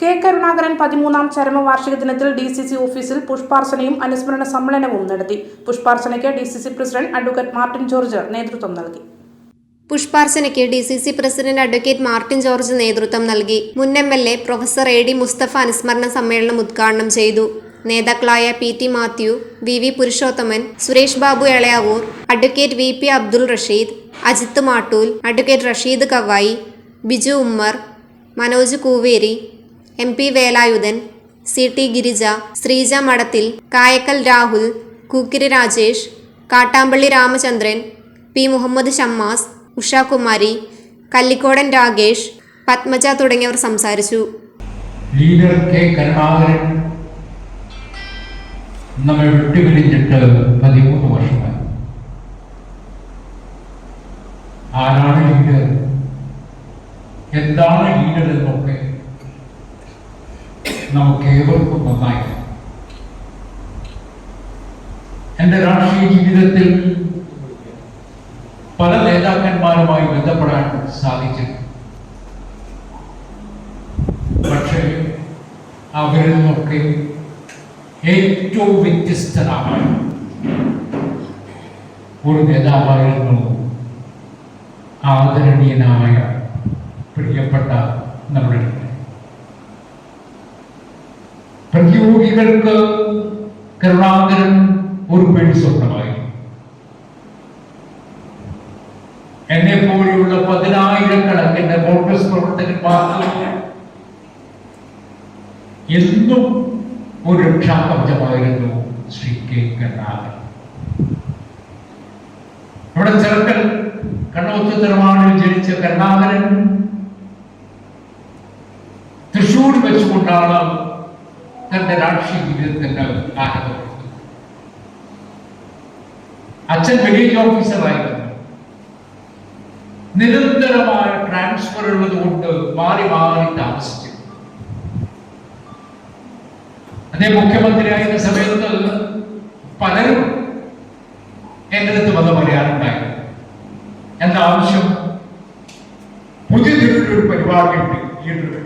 K Karunakaran പതിമൂന്നാം ചരമവാർഷിക ദിനത്തിൽ D C C ഓഫീസിൽ പുഷ്പാർച്ചനയും അനുസ്മരണ സമ്മേളനവും നടത്തി. പുഷ്പാർച്ചനയ്ക്ക് D C C president advocate Martin George നേതൃത്വം നൽകി. പുഷ്പാർച്ചനയ്ക്ക് D C C president advocate Martin George നേതൃത്വം നൽകി. മുൻ M L A professor A D Mustafa അനുസ്മരണ സമ്മേളനം ഉദ്ഘാടനം ചെയ്തു. നേതാക്കളായ P T Mathew V V Purushothaman Suresh Babu Elayavoor advocate V P Abdul Rasheed Ajith Mattool advocate Rasheed Kavayi Biju Ummer Manoj Kooveri M P Velayudhan C T Girija Sreeja Madathil Kayakkal Rahul Kookkiri Rajesh Kattampally Ramachandran P Muhammad Shammas Ushakumari Kallikodan Ragesh Padmaja തുടങ്ങിയവർ സംസാരിച്ചു. Leader K Karunakaran നമ്മെ വിട്ടുപിരിഞ്ഞിട്ട് പതിമൂന്ന് വർഷമായി. ആരാണ് leader? എന്താണ് leader എന്നൊക്കെ നമുക്ക് ഏവർക്കും നന്നായിരുന്നു എന്റെ രാഷ്ട്രീയ ജീവിതത്തിൽ പല നേതാക്കന്മാരുമായി ബന്ധപ്പെടാൻ സാധിച്ചിട്ടുണ്ട് പക്ഷേ അവരിൽ നിന്നൊക്കെ ഏറ്റവും വ്യത്യസ്തനാണ് ഒരു നേതാവായിരുന്നു ആദരണീയനായ പ്രിയപ്പെട്ട നമ്മുടെ. പ്രതിയോഗികൾക്ക് കരുണാകരൻ ഒരു പെൺ സ്വപ്നമായി. എന്നെ പോലെയുള്ള പതിനായിരക്കണക്കിന് കോൺഗ്രസ് പ്രവർത്തകന്മാർക്ക് എന്നും ഒരു രക്ഷാകവചമായിരുന്നു ശ്രീ കെ കരുണാകരൻ. ഇവിടെ ചെറുക്കൽ കണ്ണോത്ത് തിരുമാണിൽ ജനിച്ച കരുണാകരൻ തൃശൂർ വെച്ചുകൊണ്ടാണ് തന്റെ രാഷ്ട്രീയ ജീവിതത്തിന്റെ അച്ഛൻ വില്ലേജ് ഓഫീസറായിരുന്നു നിരന്തരമായ ട്രാൻസ്ഫർ ഉള്ളത് കൊണ്ട് മാറി മാറി താമസിച്ചു. അദ്ദേഹം മുഖ്യമന്ത്രിയായിരുന്ന സമയത്ത് പലരും എന്റെ അടുത്ത് വന്ന് പറയാറുണ്ടായി എന്താ ആവശ്യം പുതിയ ഒരു ഈ ലീഡറുടെ